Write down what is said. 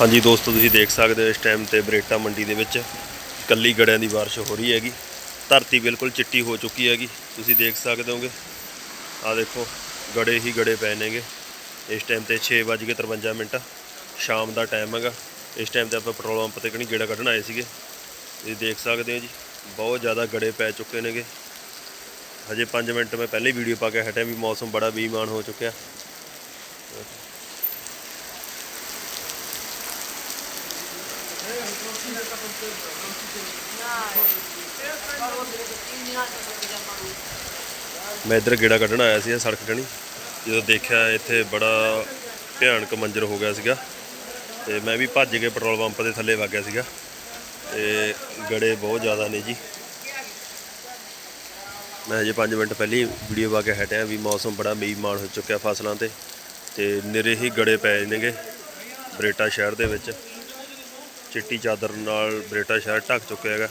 ਹਾਂਜੀ ਦੋਸਤੋ, ਤੁਸੀਂ ਦੇਖ ਸਕਦੇ ਹੋ ਇਸ ਟਾਈਮ ਤੇ ਬਰੇਟਾ ਮੰਡੀ ਦੇ ਵਿੱਚ ਕੱਲੀ ਗੜਿਆਂ ਦੀ ਬਾਰਿਸ਼ ਹੋ ਰਹੀ ਹੈਗੀ। ਧਰਤੀ ਬਿਲਕੁਲ ਚਿੱਟੀ ਹੋ ਚੁੱਕੀ ਹੈਗੀ। ਤੁਸੀਂ ਦੇਖ ਸਕਦੇ ਹੋਗੇ। ਆ ਦੇਖੋ, ਗੜੇ ਹੀ ਗੜੇ ਪਏ ਨੇਗੇ। ਇਸ ਟਾਈਮ ਤੇ 6:53 ਮਿੰਟ। ਸ਼ਾਮ ਦਾ ਟਾਈਮ ਹੈਗਾ। ਇਸ ਟਾਈਮ ਤੇ ਆਪਾਂ ਪੈਟਰੋਲ ਪੰਪ ਤੇ ਕਿਹੜੀ ਗੇੜਾ ਕੱਢਣ ਆਏ ਸੀਗੇ। ਤੁਸੀਂ ਦੇਖ ਸਕਦੇ ਹੋ ਜੀ, ਬਹੁਤ ਜ਼ਿਆਦਾ ਗੜੇ ਪੈ ਚੁੱਕੇ ਨੇਗੇ। ਹਜੇ 5 ਮਿੰਟ ਮੈਂ ਪਹਿਲੇ ਵੀਡੀਓ ਪਾ ਕੇ ਹਟਿਆ ਵੀ ਮੌਸਮ ਬੜਾ ਬੇਈਮਾਨ ਹੋ ਚੁੱਕਿਆ। ਮੈਂ ਇੱਧਰ ਗੇੜਾ ਕੱਢਣ ਆਇਆ ਸੀ ਸੜਕ ਕਣੀ। ਜਦੋਂ ਦੇਖਿਆ ਇੱਥੇ ਬੜਾ ਭਿਆਨਕ ਮੰਜ਼ਰ ਹੋ ਗਿਆ ਸੀਗਾ। ਤੇ ਮੈਂ ਵੀ ਭੱਜ ਕੇ ਪੈਟਰੋਲ ਪੰਪ ਦੇ ਥੱਲੇ ਵਗ ਗਿਆ ਸੀਗਾ। ਤੇ ਗੜੇ ਬਹੁਤ ਜ਼ਿਆਦਾ ਨੇ ਜੀ। ਮੈਂ ਹਜੇ 5 ਮਿੰਟ ਪਹਿਲੀ ਵੀਡੀਓ ਪਾ ਕੇ ਹਟਿਆ ਵੀ ਮੌਸਮ ਬੜਾ ਬੇਈਮਾਨ ਹੋ ਚੁੱਕਿਆ ਫਸਲਾਂ ਤੇ। ਤੇ ਨਿਰੇ ਹੀ ਗੜੇ ਪਏ ਨੇਗੇ ਬਰੇਟਾ ਸ਼ਹਿਰ ਦੇ ਵਿੱਚ। ਚਿੱਟੀ ਚਾਦਰ ਨਾਲ ਬਰੇਟਾ ਸ਼ਹਿਰ ਢੱਕ ਚੁੱਕਿਆ ਹੈਗਾ।